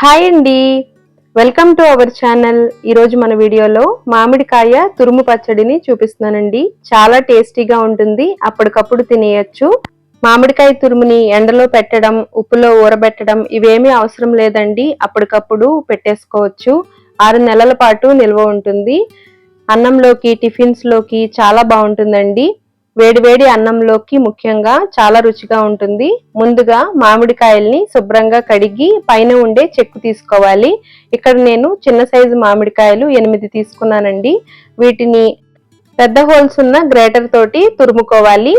Hi అండి. Welcome to our channel. ఈరోజు మన వీడియోలో మామిడికాయ తురుము పచ్చడిని చూపిస్తున్నానండి. చాలా టేస్టీగా ఉంటుంది. అప్పటికప్పుడు తినేయచ్చు. మామిడికాయ తురుముని ఎండలో పెట్టడం ఉప్పులో ఊరబెట్టడం ఇవేమీ అవసరం లేదండి. అప్పటికప్పుడు పెట్టేసుకోవచ్చు. ఆరు నెలల పాటు నిల్వ ఉంటుంది. అన్నంలోకి టిఫిన్స్లోకి చాలా బాగుంటుందండి. వేడివేడి అన్నంలోకి ముఖ్యంగా చాలా రుచిగా ఉంటుంది. ముందుగా మామిడికాయల్ని శుభ్రంగా కడిగి పైన ఉండే చెక్కు తీసుకోవాలి. ఇక్కడ నేను చిన్న సైజు మామిడికాయలు ఎనిమిది తీసుకున్నానండి. వీటిని పెద్ద హోల్స్ ఉన్న గ్రేటర్ తోటి తురుముకోవాలి.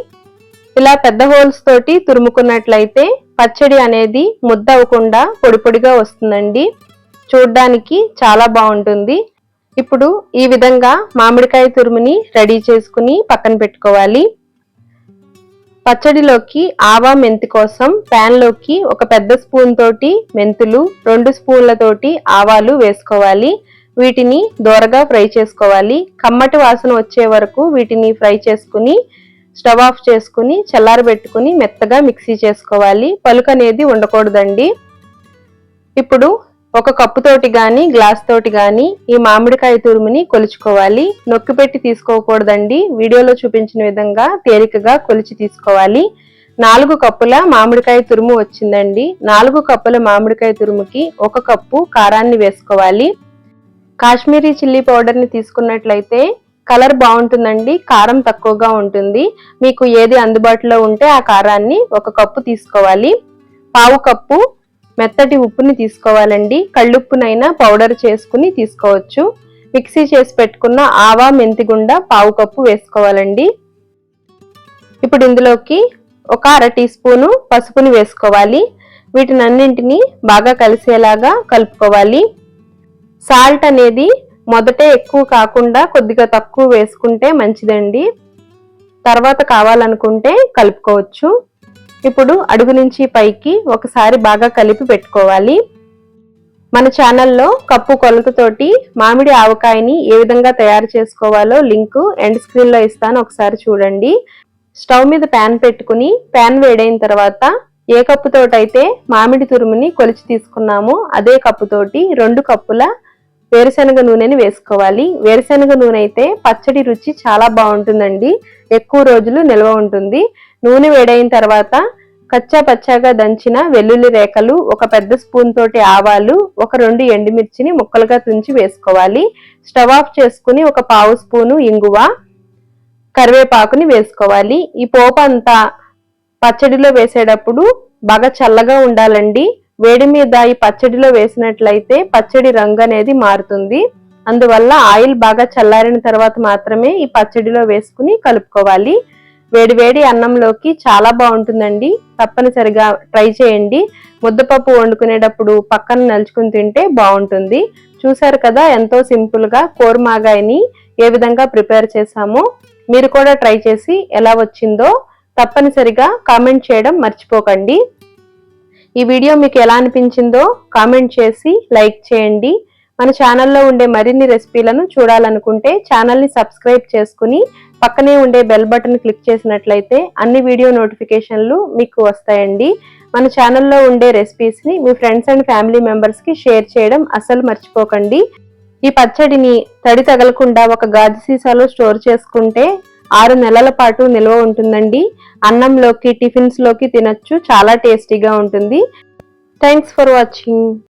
ఇలా పెద్ద హోల్స్ తోటి తురుముకున్నట్లయితే పచ్చడి అనేది ముద్ద అవ్వకుండా పొడి పొడిగా వస్తుందండి. చూడ్డానికి చాలా బాగుంటుంది. ఇప్పుడు ఈ విధంగా మామిడికాయ తురుముని రెడీ చేసుకుని పక్కన పెట్టుకోవాలి. పచ్చడిలోకి ఆవా మెంతి కోసం ప్యాన్లోకి ఒక పెద్ద స్పూన్ తోటి మెంతులు రెండు స్పూన్లతోటి ఆవాలు వేసుకోవాలి. వీటిని దోరగా ఫ్రై చేసుకోవాలి. కమ్మటి వాసన వచ్చే వరకు వీటిని ఫ్రై చేసుకుని స్టవ్ ఆఫ్ చేసుకుని చల్లారబెట్టుకుని మెత్తగా మిక్సీ చేసుకోవాలి. పలుకు అనేది ఉండకూడదండి. ఇప్పుడు ఒక కప్పు తోటి గాని గ్లాస్ తోటి గాని ఈ మామిడికాయ తురుముని కొలుచుకోవాలి. నొక్కి పెట్టి తీసుకోకూడదండి. వీడియోలో చూపించిన విధంగా తేలికగా కొలిచి తీసుకోవాలి. నాలుగు కప్పుల మామిడికాయ తురుము వచ్చిందండి. నాలుగు కప్పుల మామిడికాయ తురుముకి ఒక కప్పు కారాన్ని వేసుకోవాలి. కాశ్మీరీ చిల్లీ పౌడర్ని తీసుకున్నట్లయితే కలర్ బాగుంటుందండి కారం తక్కువగా ఉంటుంది. మీకు ఏది అందుబాటులో ఉంటే ఆ కారాన్ని ఒక కప్పు తీసుకోవాలి. పావు కప్పు మెత్తటి ఉప్పుని తీసుకోవాలండి. కళ్ళుప్పునైనా పౌడర్ చేసుకుని తీసుకోవచ్చు. మిక్సీ చేసి పెట్టుకున్న ఆవా మెంతిగుండ పావు కప్పు వేసుకోవాలండి. ఇప్పుడు ఇందులోకి ఒక అర టీ స్పూను పసుపుని వేసుకోవాలి. వీటిని అన్నింటినీ బాగా కలిసేలాగా కలుపుకోవాలి. సాల్ట్ అనేది మొదటే ఎక్కువ కాకుండా కొద్దిగా తక్కువ వేసుకుంటే మంచిదండి. తర్వాత కావాలనుకుంటే కలుపుకోవచ్చు. ఇప్పుడు అడుగు నుంచి పైకి ఒకసారి బాగా కలిపి పెట్టుకోవాలి. మన ఛానల్లో కప్పు కొలతతోటి మామిడి ఆవకాయని ఏ విధంగా తయారు చేసుకోవాలో లింకు ఎండ్ స్క్రీన్లో ఇస్తాను ఒకసారి చూడండి. స్టవ్ మీద ప్యాన్ పెట్టుకుని ప్యాన్ వేడైన తర్వాత ఏ కప్పుతోటైతే మామిడి తురుముని కొలిచి తీసుకున్నామో అదే కప్పుతోటి రెండు కప్పుల వేరుశనగ నూనెని వేసుకోవాలి. వేరుశనగ నూనె అయితే పచ్చడి రుచి చాలా బాగుంటుందండి. ఎక్కువ రోజులు నిల్వ ఉంటుంది. నూనె వేడైన తర్వాత కచ్చా పచ్చాగా దంచిన వెల్లుల్లి రేఖలు ఒక పెద్ద స్పూన్ తోటి ఆవాలు ఒక రెండు ఎండుమిర్చిని ముక్కలుగా తుంచి వేసుకోవాలి. స్టవ్ ఆఫ్ చేసుకుని ఒక పావు స్పూను ఇంగువ కరివేపాకుని వేసుకోవాలి. ఈ పోపు అంతా పచ్చడిలో వేసేటప్పుడు బాగా చల్లగా ఉండాలండి. వేడి మీద ఈ పచ్చడిలో వేసినట్లయితే పచ్చడి రంగు అనేది మారుతుంది. అందువల్ల ఆయిల్ బాగా చల్లారిన తర్వాత మాత్రమే ఈ పచ్చడిలో వేసుకుని కలుపుకోవాలి. వేడివేడి అన్నంలోకి చాలా బాగుంటుందండి. తప్పనిసరిగా ట్రై చేయండి. ముద్దపప్పు వండుకునేటప్పుడు పక్కన నలుచుకుని తింటే బాగుంటుంది. చూసారు కదా ఎంతో సింపుల్గా కోర్మాగాయని ఏ విధంగా ప్రిపేర్ చేశామో. మీరు కూడా ట్రై చేసి ఎలా వచ్చిందో తప్పనిసరిగా కామెంట్ చేయడం మర్చిపోకండి. ఈ వీడియో మీకు ఎలా అనిపించిందో కామెంట్ చేసి లైక్ చేయండి. మన ఛానల్లో ఉండే మరిన్ని రెసిపీలను చూడాలనుకుంటే ఛానల్ని సబ్స్క్రైబ్ చేసుకుని పక్కనే ఉండే బెల్ బటన్ క్లిక్ చేసినట్లయితే అన్ని వీడియో నోటిఫికేషన్లు మీకు వస్తాయండి. మన ఛానల్లో ఉండే రెసిపీస్ని మీ ఫ్రెండ్స్ అండ్ ఫ్యామిలీ మెంబర్స్కి షేర్ చేయడం అస్సలు మర్చిపోకండి. ఈ పచ్చడిని తడి తగలకుండా ఒక గాజు సీసాలో స్టోర్ చేసుకుంటే ఆరు నెలల పాటు నిల్వ ఉంటుందండి. అన్నంలోకి టిఫిన్స్లోకి తినచ్చు. చాలా టేస్టీగా ఉంటుంది. Thanks for watching